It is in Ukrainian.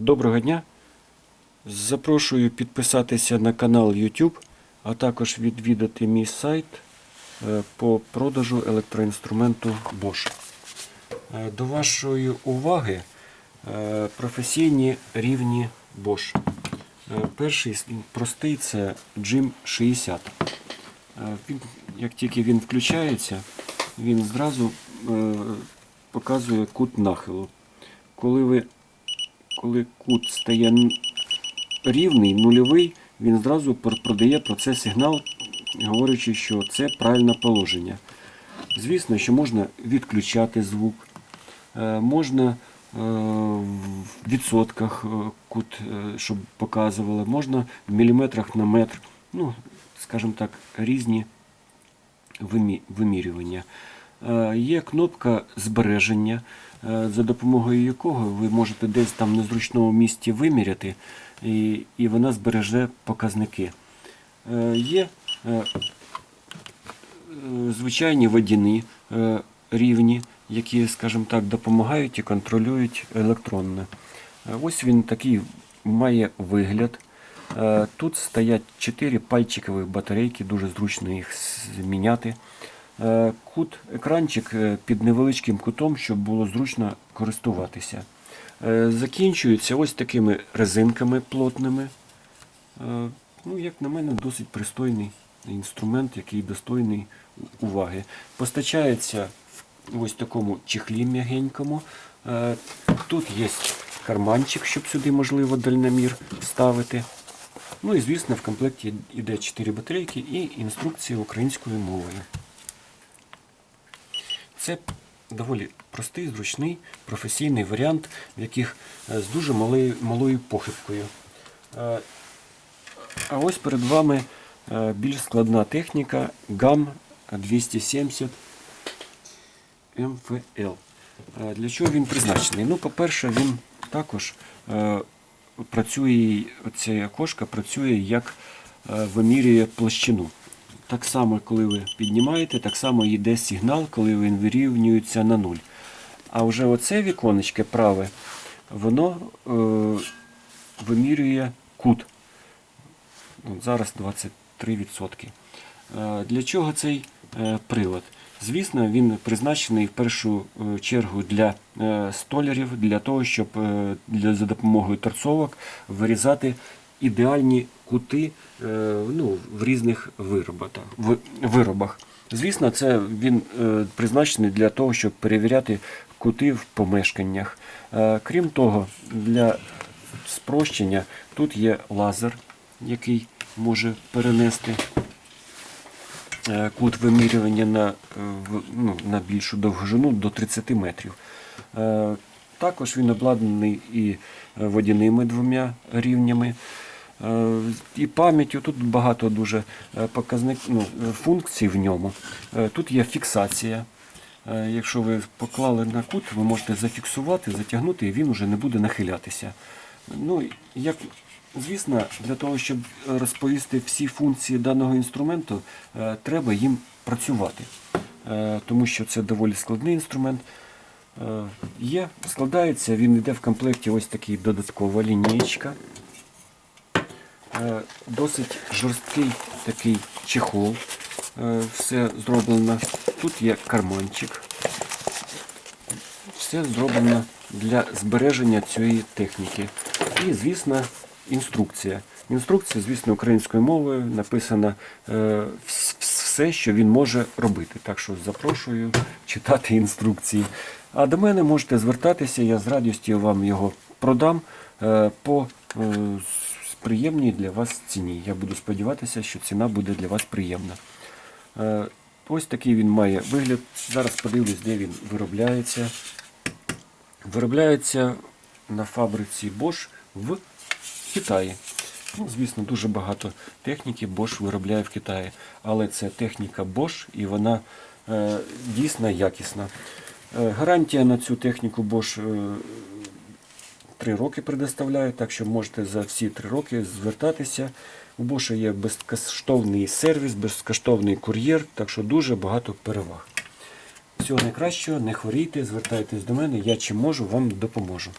Доброго дня! Запрошую підписатися на канал YouTube, а також відвідати мій сайт е, по продажу електроінструменту Bosch. Е, До вашої уваги е, професійні рівні Bosch. Перший простий це Jim 60. Е, Він, як тільки він включається, він зразу показує кут нахилу. Коли ви коли кут стає рівний, нульовий, він зразу продає про це сигнал, говорячи, що це правильне положення. Звісно, що можна відключати звук, е, можна е, в відсотках е, кут, щоб показувало, можна в міліметрах на метр, ну, скажімо так, різні вимі- вимірювання. Е, Є кнопка збереження, е, за допомогою якого ви можете десь там в незручному місці виміряти, і, вона збереже показники. Е, Є звичайні водяні рівні, які, скажімо так, допомагають і контролюють електронне. Ось він такий має вигляд. Тут стоять 4 пальчикові батарейки, дуже зручно їх зміняти. Е, Кут, екранчик е, під невеличким кутом, щоб було зручно користуватися. Е, Закінчується ось такими резинками плотними. Ну, як на мене, досить пристойний інструмент, який достойний уваги. Постачається в ось такому чехлі м'ягенькому. Тут є карманчик, щоб сюди можливо дальномір ставити. Ну і звісно, в комплекті йде 4 батарейки і інструкція українською мовою. Це доволі простий, зручний, професійний варіант, в яких е, з дуже малою, малою похибкою. Е, А ось перед вами е, більш складна техніка GAM 270 МФЛ. Е, Для чого він призначений? Ну, по-перше, він також працює, оця окошка працює як вимірює площину. Так само, коли ви піднімаєте, так само йде сигнал, коли він вирівнюється на нуль. А вже оце віконечко праве, воно е, вимірює кут. Зараз 23%. Е, Для чого цей е, прилад? Звісно, він призначений в першу е, чергу для е, столярів, для того, щоб е, для, за допомогою торцовок вирізати ідеальні кути е, ну, в різних виробах. Звісно, це він е, призначений для того, щоб перевіряти кути в помешканнях. Е, Крім того, для спрощення тут є лазер, який може перенести кут вимірювання на, ну, на більшу довжину до 30 метрів. Також він обладнаний і водяними двома рівнями. Е, І пам'яттю тут багато дуже е, показник, ну, функцій в ньому. Е, Тут є фіксація. Якщо ви поклали на кут, ви можете зафіксувати, затягнути, і він вже не буде нахилятися. Ну, як, звісно, для того, щоб розповісти всі функції даного інструменту, треба їм працювати, тому що це доволі складний інструмент. Є, складається, він йде в комплекті ось такий додаткова лінієчка. Е, Досить жорсткий такий чехол. Е, Все зроблено. Тут є карманчик. Все зроблено для збереження цієї техніки. І, звісно, інструкція. Інструкція, звісно, українською мовою написано е, все, що він може робити. Так що запрошую читати інструкції. А до мене можете звертатися, я з радістю вам його продам по приємній для вас ціні. Я буду сподіватися, що ціна буде для вас приємна. Е, Ось такий він має вигляд. Зараз подивлюсь, де він виробляється. Виробляється на фабриці Bosch в Китаї. Ну, звісно, дуже багато техніки Bosch виробляє в Китаї. Але це техніка Bosch і вона е, дійсно якісна. Е, гарантія на цю техніку Bosch е, 3 роки предоставляю, так що можете за всі 3 роки звертатися. У Bosch є безкоштовний сервіс, безкоштовний кур'єр, так що дуже багато переваг. Всього найкращого, не хворійте, звертайтесь до мене, я чим можу, вам допоможу.